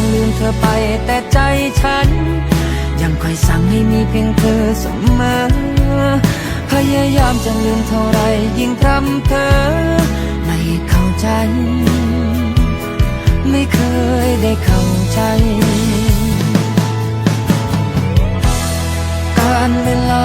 จะลืมเธอไปแต่ใจฉัน ยังคอยสั่งให้มีเพียงเธอเสมอ พยายามจะลืมเท่าไรยิ่งพร่ำเพอไม่เข้าใจ ไม่เคยได้เข้าใจ การเวลา